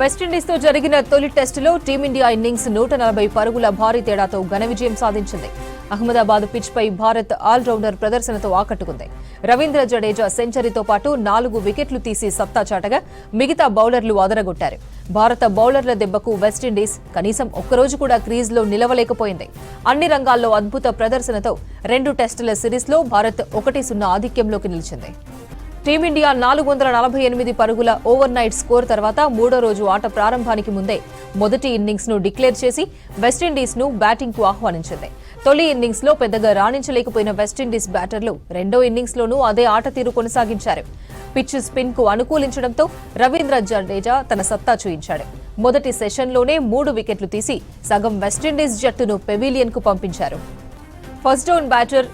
వెస్టిండీస్తో జరిగిన తొలి టెస్టులో టీమిండియా ఇన్నింగ్స్ నూట నలభై పరుగుల భారీ తేడాతో ఘన విజయం సాధించింది. అహ్మదాబాద్ పిచ్పై భారత్ ఆల్రౌండర్ ప్రదర్శనతో ఆకట్టుకుంది. రవీంద్ర జడేజా సెంచరీతో పాటు నాలుగు వికెట్లు తీసి సత్తా చాటగా మిగతా బౌలర్లు అదరగొట్టారు భారత బౌలర్ల దెబ్బకు వెస్టిండీస్ కనీసం ఒక్కరోజు కూడా క్రీజ్లో నిలవలేకపోయింది. అన్ని రంగాల్లో అద్భుత ప్రదర్శనతో రెండు టెస్టుల సిరీస్లో భారత్ ఒకటి సున్నా ఆధిక్యంలోకి నిలిచింది. టీమిండియా నాలుగు వందల నలభై ఎనిమిది పరుగుల ఓవర్ నైట్ స్కోర్ తర్వాత మూడో రోజు ఆట ప్రారంభానికి ముందే మొదటి ఇన్నింగ్స్ను డిక్లేర్ చేసి వెస్టిండీస్ను బ్యాటింగ్కు ఆహ్వానించింది. తొలి ఇన్నింగ్స్లో పెద్దగా రాణించలేకపోయిన వెస్టిండీస్ బ్యాటర్లు రెండో ఇన్నింగ్స్ లోనూ అదే ఆట తీరు కొనసాగించారు. పిచ్ స్పిన్కు అనుకూలించడంతో రవీంద్ర జడేజా తన సత్తా చూయించాడు. మొదటి సెషన్లోనే మూడు వికెట్లు తీసి సగం వెస్టిండీస్ జట్టును పెవిలియన్కు పంపించారు. ఫస్ట్ డౌన్ బ్యాటర్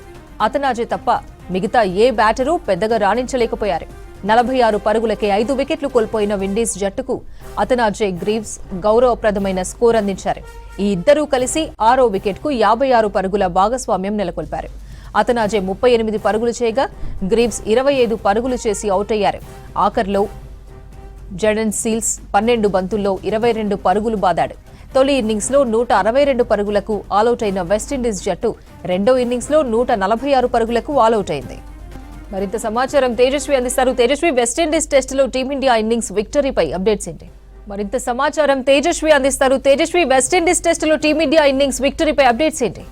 అతనాజే తప్ప మిగతా ఏ బ్యాటరు పెద్దగా రాణించలేకపోయారు. నలభై ఆరు పరుగులకే ఐదు వికెట్లు కోల్పోయిన విండీస్ జట్టుకు అతనాజే గ్రీవ్స్ గౌరవప్రదమైన స్కోర్ అందించారు. ఈ ఇద్దరూ కలిసి ఆరో వికెట్కు యాభై ఆరు పరుగుల భాగస్వామ్యం నెలకొల్పారు. అతనాజే ముప్పై ఎనిమిది పరుగులు చేయగా గ్రీవ్స్ ఇరవై ఐదు పరుగులు చేసి అవుట్ అయ్యారు. ఆఖర్లో జడన్ సీల్స్ పన్నెండు బంతుల్లో ఇరవై రెండు పరుగులు బాదాడు. తొలి ఇన్నింగ్స్లో నూట అరవై రెండు పరుగులకు ఆలౌట్ అయిన వెస్టిండీస్ జట్టు రెండో ఇన్నింగ్స్లో నూట నలభై ఆరు పరుగులకు ఆలౌట్ అయింది మరింత సమాచారం తేజస్వి అందిస్తారు. తేజస్వి వెస్టిండీస్ టెస్టులో టీమిండియా ఇన్నింగ్స్ విక్టరీపై అప్డేట్స్ ఏంటి? మరింత సమాచారం తేజస్వి అందిస్తారు. తేజస్వి వెస్టిండీస్ టెస్టులో టీమిండియా ఇన్నింగ్స్ విక్టరీపై అప్డేట్స్ ఏంటి?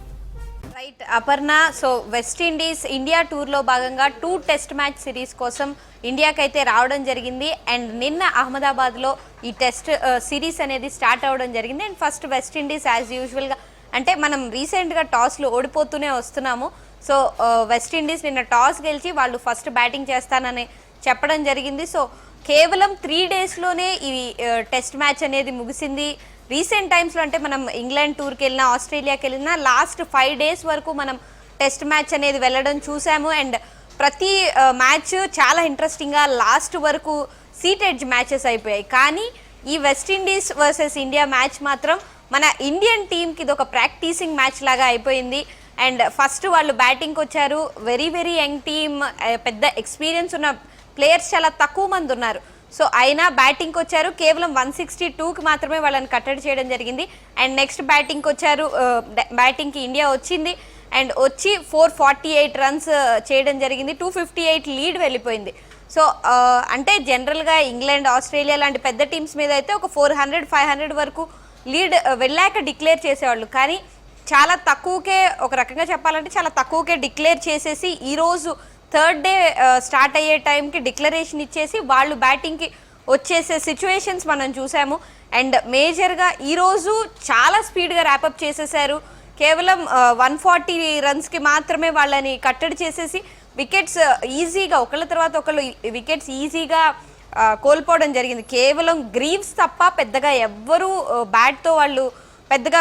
Right Aparna so West Indies India టూర్లో భాగంగా టూ టెస్ట్ మ్యాచ్ సిరీస్ కోసం ఇండియాకైతే రావడం జరిగింది. అండ్ నిన్న అహ్మదాబాద్లో ఈ టెస్ట్ సిరీస్ అనేది స్టార్ట్ అవ్వడం జరిగింది. అండ్ ఫస్ట్ వెస్టిండీస్ యాజ్ యూజువల్గా అంటే మనం రీసెంట్గా టాస్లో ఓడిపోతూనే వస్తున్నాము. సో వెస్టిండీస్ నిన్న టాస్ గెలిచి వాళ్ళు ఫస్ట్ బ్యాటింగ్ చేస్తానని చెప్పడం జరిగింది. సో కేవలం త్రీ డేస్లోనే ఈ టెస్ట్ మ్యాచ్ అనేది ముగిసింది. రీసెంట్ టైమ్స్లో అంటే మనం ఇంగ్లాండ్ టూర్కి వెళ్ళినా ఆస్ట్రేలియాకి వెళ్ళినా లాస్ట్ ఫైవ్ డేస్ వరకు మనం టెస్ట్ మ్యాచ్ అనేది వెళ్ళడం చూసాము. అండ్ ప్రతి మ్యాచ్ చాలా ఇంట్రెస్టింగ్గా లాస్ట్ వరకు సీటెడ్జ్ మ్యాచెస్ అయిపోయాయి. కానీ ఈ వెస్టిండీస్ వర్సెస్ ఇండియా మ్యాచ్ మాత్రం మన ఇండియన్ టీంకి ఇది ఒక ప్రాక్టీసింగ్ మ్యాచ్ లాగా అయిపోయింది. అండ్ ఫస్ట్ వాళ్ళు బ్యాటింగ్కి వచ్చారు. వెరీ వెరీ యంగ్ టీమ్ పెద్ద ఎక్స్పీరియన్స్ ఉన్న ప్లేయర్స్ చాలా తక్కువ మంది ఉన్నారు. సో అయినా బ్యాటింగ్కి వచ్చారు. కేవలం వన్ సిక్స్టీ టూకి మాత్రమే వాళ్ళని కట్టడి చేయడం జరిగింది. అండ్ నెక్స్ట్ బ్యాటింగ్కి వచ్చారు బ్యాటింగ్కి ఇండియా వచ్చింది. అండ్ వచ్చి ఫోర్ ఫార్టీ ఎయిట్ రన్స్ చేయడం జరిగింది. టూ ఫిఫ్టీ ఎయిట్ లీడ్ వెళ్ళిపోయింది. సో అంటే జనరల్గా ఇంగ్లాండ్ ఆస్ట్రేలియా లాంటి పెద్ద టీమ్స్ మీద అయితే ఒక ఫోర్ హండ్రెడ్ ఫైవ్ హండ్రెడ్ వరకు లీడ్ వెళ్ళాక డిక్లేర్ చేసేవాళ్ళు. కానీ చాలా తక్కువకే ఒక రకంగా చెప్పాలంటే చాలా తక్కువకే డిక్లేర్ చేసేసి ఈరోజు థర్డ్ డే స్టార్ట్ అయ్యే టైంకి డిక్లరేషన్ ఇచ్చేసి వాళ్ళు బ్యాటింగ్కి వచ్చేసే సిచ్యువేషన్స్ మనం చూసాము. అండ్ మేజర్గా ఈరోజు చాలా స్పీడ్గా ర్యాపప్ చేసేసారు. కేవలం వన్ ఫార్టీ రన్స్కి మాత్రమే వాళ్ళని కట్టడి చేసేసి వికెట్స్ ఈజీగా ఒకళ్ళ తర్వాత ఒకళ్ళు వికెట్స్ ఈజీగా కోల్పోవడం జరిగింది. కేవలం గ్రీవ్స్ తప్ప పెద్దగా ఎవ్వరూ బ్యాట్తో వాళ్ళు పెద్దగా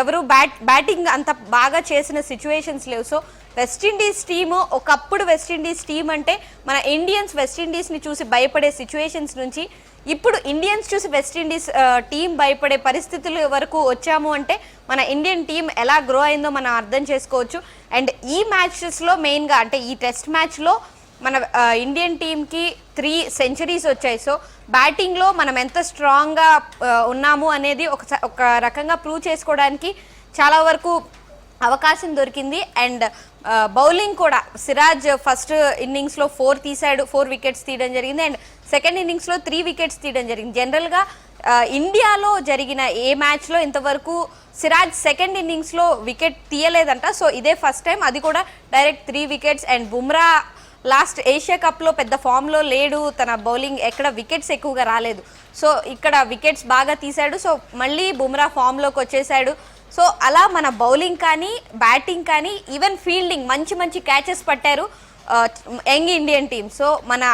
ఎవరు బ్యాట్ బ్యాటింగ్ అంత బాగా చేసిన సిచ్యువేషన్స్ లేవు. సో వెస్టిండీస్ టీమ్ ఒకప్పుడు వెస్టిండీస్ టీం అంటే మన ఇండియన్స్ వెస్టిండీస్ని చూసి భయపడే సిచ్యువేషన్స్ నుంచి ఇప్పుడు ఇండియన్స్ చూసి వెస్టిండీస్ టీం భయపడే పరిస్థితుల వరకు వచ్చాము అంటే మన ఇండియన్ టీం ఎలా గ్రో అయిందో మనం అర్థం చేసుకోవచ్చు. అండ్ ఈ మ్యాచెస్లో మెయిన్గా అంటే ఈ టెస్ట్ మ్యాచ్లో మన ఇండియన్ టీంకి త్రీ సెంచరీస్ వచ్చాయి. సో బ్యాటింగ్లో మనం ఎంత స్ట్రాంగ్గా ఉన్నాము అనేది ఒక ఒక రకంగా ప్రూవ్ చేసుకోవడానికి చాలా వరకు అవకాశం దొరికింది. అండ్ బౌలింగ్ కూడా. సిరాజ్ ఫస్ట్ ఇన్నింగ్స్లో ఫోర్ తీశాడు ఫోర్ వికెట్స్ తీయడం జరిగింది. అండ్ సెకండ్ ఇన్నింగ్స్లో త్రీ వికెట్స్ తీయడం జరిగింది. జనరల్గా ఇండియాలో జరిగిన ఏ మ్యాచ్లో ఇంతవరకు సిరాజ్ సెకండ్ ఇన్నింగ్స్లో వికెట్ తీయలేదంట. సో ఇదే ఫస్ట్ టైం. అది కూడా direct three wickets. And Bumrah last Asia కప్లో పెద్ద ఫామ్లో లేడు. తన బౌలింగ్ ఎక్కడ వికెట్స్ ఎక్కువగా రాలేదు. సో ఇక్కడ వికెట్స్ బాగా తీశాడు. సో మళ్ళీ బుమ్రా ఫామ్లోకి వచ్చేసాడు సో అలా మన బౌలింగ్ కానీ బ్యాటింగ్ కానీ ఈవెన్ ఫీల్డింగ్ మంచి మంచి క్యాచెస్ పట్టారు యంగ్ ఇండియన్ టీమ్. సో మన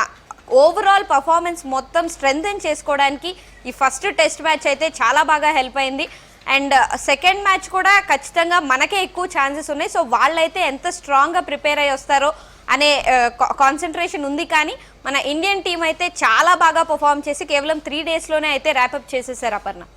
ఓవరాల్ పర్ఫార్మెన్స్ మొత్తం స్ట్రెంగ్థెన్ చేసుకోవడానికి ఈ ఫస్ట్ టెస్ట్ మ్యాచ్ అయితే చాలా బాగా హెల్ప్ అయింది. అండ్ సెకండ్ మ్యాచ్ కూడా ఖచ్చితంగా మనకే ఎక్కువ ఛాన్సెస్ ఉన్నాయి. సో వాళ్ళైతే ఎంత స్ట్రాంగ్గా ప్రిపేర్ అయ్యి వస్తారో అనే కాన్సన్ట్రేషన్ ఉంది కానీ మన ఇండియన్ టీం అయితే చాలా బాగా పర్ఫామ్ చేసి కేవలం త్రీ డేస్లోనే అయితే ర్యాపప్ చేసేసారు అపర్ణ.